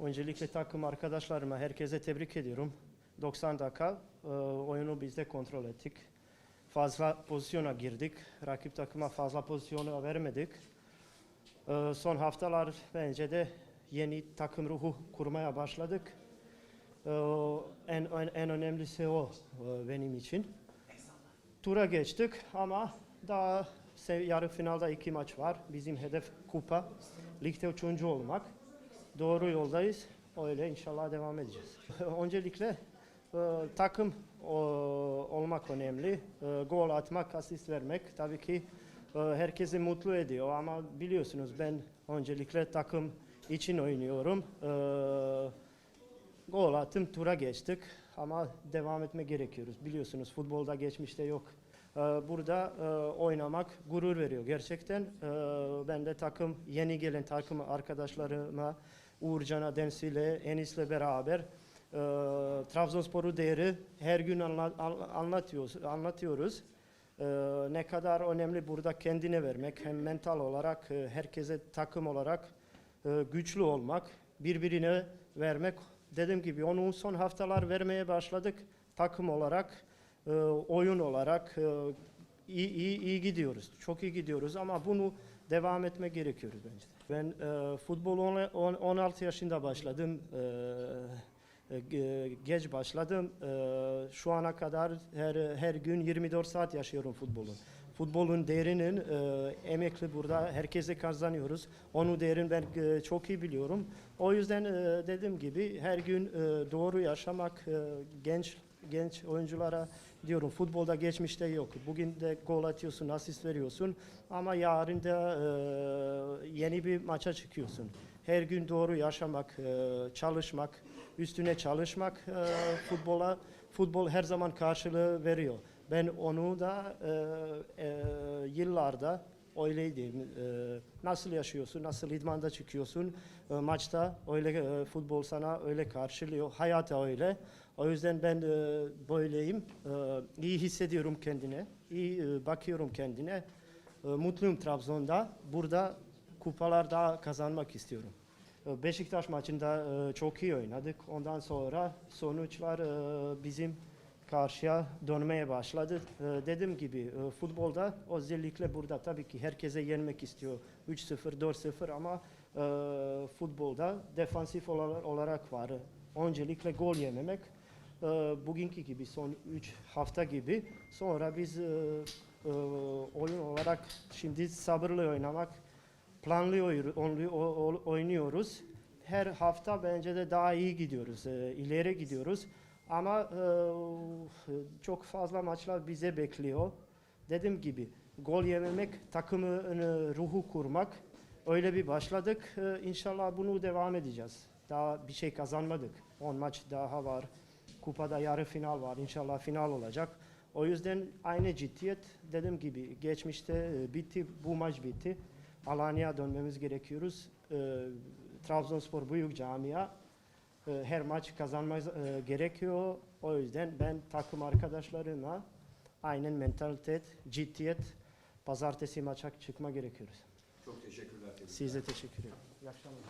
Öncelikle takım arkadaşlarıma, herkese tebrik ediyorum. 90 dakika e, oyunu biz de kontrol ettik. Fazla pozisyona girdik. Rakip takıma fazla pozisyonu vermedik. E, son haftalar bence de yeni takım ruhu kurmaya başladık. E, en, en, en önemlisi o e, benim için. Tura geçtik ama daha yarı finalda iki maç var. Bizim hedef kupa, ligde üçüncü olmak. Doğru yoldayız. Öyle inşallah devam edeceğiz. Öncelikle e, takım o, olmak önemli. E, gol atmak, asist vermek tabii ki e, herkesi mutlu ediyor ama biliyorsunuz ben öncelikle takım için oynuyorum. Gol attım, tura geçtik ama devam etme gerekiyoruz. Biliyorsunuz futbolda geçmişte yok. E, burada e, oynamak gurur veriyor gerçekten. E, ben de takım, yeni gelen takım arkadaşlarıma Uğurcan'a, Densi'yle, Enis'le beraber e, Trabzonspor'u değeri her gün anla- an- anlatıyoruz. anlatıyoruz. E, ne kadar önemli burada kendine vermek, hem mental olarak, e, herkese takım olarak güçlü olmak, birbirine vermek. Dediğim gibi onu son haftalar vermeye başladık takım olarak, e, oyun olarak e, iyi, iyi, iyi gidiyoruz. Çok iyi gidiyoruz ama bunu devam etme gerekiyor bence. Ben e, futbol on- on- 16 yaşında başladım. E, e, ge- geç başladım. E, şu ana kadar her her gün 24 saat yaşıyorum futbolun. Futbolun değerinin e, emekli burada herkese kazanıyoruz. Onun değerini ben e, çok iyi biliyorum. O yüzden e, dediğim gibi her gün e, doğru yaşamak e, genç genç oyunculara diyorum futbolda geçmişte yok. Bugün de gol atıyorsun, asist veriyorsun ama yarın da e, yeni bir maça çıkıyorsun. Her gün doğru yaşamak, e, çalışmak, üstüne çalışmak e, futbola futbol her zaman karşılığı veriyor. Ben onu da e, e, yıllarda öyleydim. E, nasıl yaşıyorsun, nasıl idmanda çıkıyorsun, e, maçta öyle e, futbol sana öyle karşılıyor, hayata öyle. O yüzden ben e, böyleyim. E, iyi hissediyorum kendine, iyi e, bakıyorum kendine. E, mutluyum Trabzon'da. Burada kupalar daha kazanmak istiyorum. E, Beşiktaş maçında e, çok iyi oynadık. Ondan sonra sonuçlar e, bizim karşıya dönmeye başladı. E, dediğim gibi e, futbolda özellikle burada tabii ki herkese yenmek istiyor. 3-0, 4-0 ama e, futbolda defansif ola- olarak var. Öncelikle gol yememek. E, bugünkü gibi son 3 hafta gibi. Sonra biz e, e, oyun olarak şimdi sabırlı oynamak, planlı oynuyoruz. Her hafta bence de daha iyi gidiyoruz, e, ileri gidiyoruz. Ama e, çok fazla maçlar bize bekliyor. Dediğim gibi gol yememek, takımın e, ruhu kurmak. Öyle bir başladık. E, İnşallah bunu devam edeceğiz. Daha bir şey kazanmadık. 10 maç daha var. Kupada yarı final var. İnşallah final olacak. O yüzden aynı ciddiyet dediğim gibi geçmişte e, bitti, bu maç bitti. Alanya'ya dönmemiz gerekiyoruz. E, Trabzonspor büyük camia. E, her maç kazanmaz e, gerekiyor. O yüzden ben takım arkadaşlarıma aynen mentalite, ciddiyet, pazartesi maça çıkma gerekiyoruz. Çok teşekkürler. Size teşekkür ederim. İyi akşamlar.